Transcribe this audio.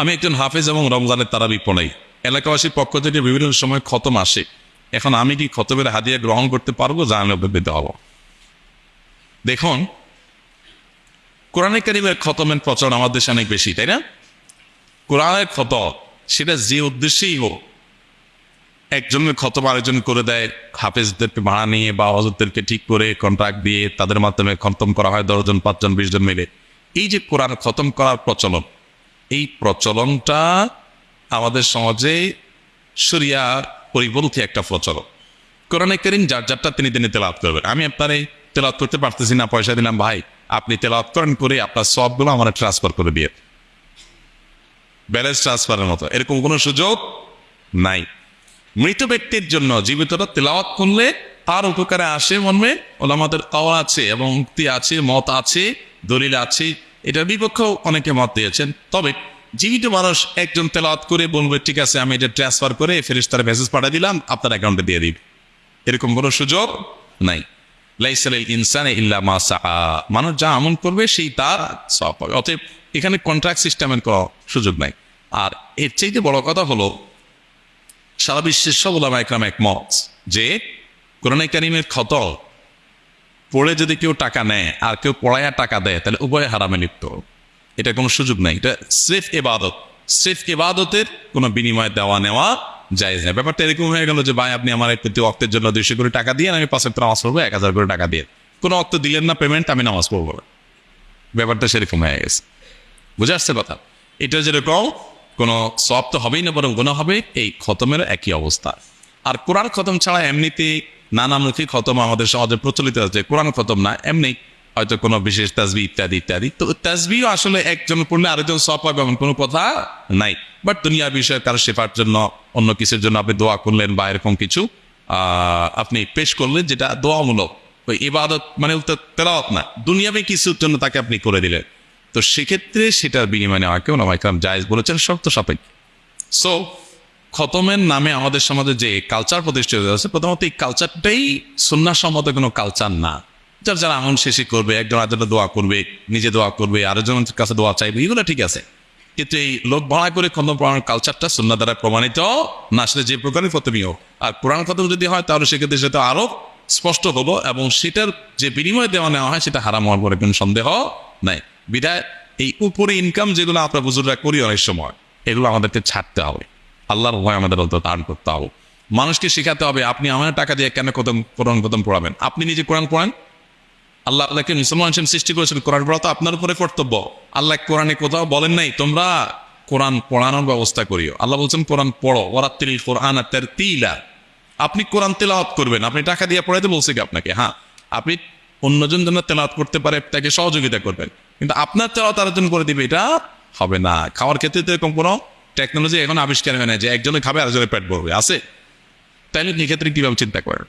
আমি একজন হাফেজ এবং রমজানের তারাবি পড়াই। এলাকাবাসীর পক্ষ থেকে বিভিন্ন সময় খতম আসে। এখন আমি কি খতমের হাদিয়া গ্রহণ করতে পারব জানালে দিতে হব দেখুন, কোরআনে কারিমের খতমের প্রচলন আমাদের দেশে অনেক বেশি, তাই না? কোরআনের খতম, সেটা যে উদ্দেশ্যেই হোক একজনের খতম আরেকজন করে দেয়, হাফেজদেরকে ভাড়া নিয়ে বা হজরতদেরকে ঠিক করে কন্ট্রাক্ট দিয়ে তাদের মাধ্যমে খতম করা হয় দশজন, পাঁচজন বিশ জন মিলে। এই যে কোরআন খতম করার প্রচলন এই প্রচলনটা আমাদের সমাজে সরিয়া পরিপন্থী একটা প্রচলন। কোরআনে করিম যার যারটা তিনি তিনি তেলাত করবেন। আমি আপনারে তেলাত করতে পারতেছি না, পয়সা দিলাম, ভাই, আপনি তেলাত করেন করে আপনার সবগুলো আমার ট্রান্সফার করে দিয়ে। ব্যালেন্স ট্রান্সফারের মতো। এরকম কোনো সুযোগ নাই। মৃত ব্যক্তির জন্য জীবিতরা তেলাওয়াত করলে তার উপকারে আসে মর্মে ওলামাদের পাওয়া আছে এবং মুক্তি আছে, মত আছে, দলিল আছে এটার বিপক্ষেও অনেকে মত দিয়েছেন। তবে জীবিত মানুষ একজন তেলাওয়াত করে বলবে, ঠিক আছে, আমি এটা ট্রান্সফার করে ফেরিস্তার মেসেজ পাঠিয়ে দিলাম, আপনার অ্যাকাউন্টে দিয়ে দিন। এরকম কোনো সুযোগ নাই। লাইসালিল ইনসানে ইল্লা মা মানুষ যা আমল করবে, সেই তার সব পাবে। অতএব এখানে কন্ট্রাক্ট সিস্টেমের কোনো সুযোগ নাই। আর এর চাইতে বড় কথা হলো, সারা বিশ্বের সব ওলামা একরাম একমত যে কোরআন কারিমের ক্ষত পড়ে যদি কেউ টাকা নেয় আর কেউ পড়ায়া টাকা দেয়, তাহলে উভয় হারামে লিপ্ত। এটা কোনো সুযোগ নাই। এটা স্রেফ এবাদত। স্রেফ এবাদতের কোনো বিনিময় দেওয়া নেওয়া যায় না ব্যাপারটা এরকম হয়ে গেল যে, ভাই, আপনি আমার প্রতি অক্তের জন্য দুইশো করে টাকা দিয়ে আমি পাঁচ একটা নামাজ পড়ব, এক হাজার করে টাকা দিয়ে কোনো অক্ত দিলেন না পেমেন্ট আমি নামাজ পড়ব ব্যাপারটা সেরকম হয়ে গেছে। বুঝে আসছে কথা? এটা যেরকম, কোনো সব তো হবেই না, বরং গুণা হবে, এই খতমের একই অবস্থা। আর কোরআন খতম ছাড়া এমনিতে নানামুখী খতম আমাদের সমাজে প্রচলিত আছে। কোরআন খতম না, এমনি হয়তো কোনো বিশেষ তাজবি ইত্যাদি ইত্যাদি। তো তাজবিও আসলে একজন পড়লে আরেকজন সব পাবে এমন কোনো কথা নাই। বাট দুনিয়া বিষয়ে কারও শেফার জন্য, অন্য কিছুর জন্য আপনি দোয়া করলেন বা এরকম কিছু আপনি পেশ করলেন যেটা দোয়ামূলক। ওই ইবাদত মানে তেলাওয়াত না। দুনিয়াবে কিছুর জন্য তাকে আপনি করে দিলেন। তো সেক্ষেত্রে সেটার বিনিময়ে নেওয়া কেউ নামাইকরাম জায়েজ বলেছেন, শর্ত সাপেক্ষ। সো খতমের নামে আমাদের সমাজে যে কালচার প্রতিষ্ঠিত হয়েছে, প্রথমত এই কালচারটাই সন্ন্যাসম্মত কোনো কালচার না। যার যারা আমন শেষে করবে, একজন আরেকজন দোয়া করবে, নিজে দোয়া করবে, আরেকজনের কাছে দোয়া চাইবে, এগুলো ঠিক আছে। কিন্তু এই লোক ভাড়া করে খতম পড়ানোর কালচারটা সন্না দ্বারা প্রমাণিত না আসলে যে প্রকারের খতমীয় আর কোরআন খতম যদি হয়, তাহলে সেক্ষেত্রে সেটা আরও স্পষ্ট হলো এবং সেটার যে বিনিময় দেওয়া নেওয়া হয়, সেটা হারাম হওয়ার পরে কোনো সন্দেহ নাই। বিধায় এই উপরে ইনকাম যেগুলো আমরা বুজুররা করি অনেক সময়, এগুলো আমাদেরকে ছাড়তে হবে। আল্লাহর ভয় আমাদের অন্তত দান করতে হবে। মানুষকে শেখাতে হবে, আপনি আমার টাকা দিয়ে কেন কদম, কোরআন কদম পড়াবেন? আপনি নিজে কোরআন পড়ান? আল্লাহ আপনাকে মুসলমান হিসেবে সৃষ্টি করেছেন, কোরআন পড়া তো আপনার উপরে কর্তব্য। আল্লাহ কোরআনে কোথাও বলেন নাই, তোমরা কোরআন পড়ানোর ব্যবস্থা করিও। আল্লাহ বলছেন, কোরআন পড়ো ওরাত্তিল কোরআন আর তিলা আপনি কোরআন তেলাওয়াত করবেন, আপনি টাকা দিয়ে পড়াইতে বলছে কি আপনাকে? হ্যাঁ আপনি অন্যজন যেন তেলাওয়াত করতে পারে, তাকে সহযোগিতা করবেন। কিন্তু আপনার তেলাওয়াত আরেকজন করে দিবে, এটা হবে না। খাওয়ার ক্ষেত্রে তো এরকম কোনো টেকনোলজি এখন আবিষ্কার হয় না যে একজনে খাবে, আরেকজনের পেট ভরবে। আছে? তাইলে এক্ষেত্রে কীভাবে চিন্তা করেন?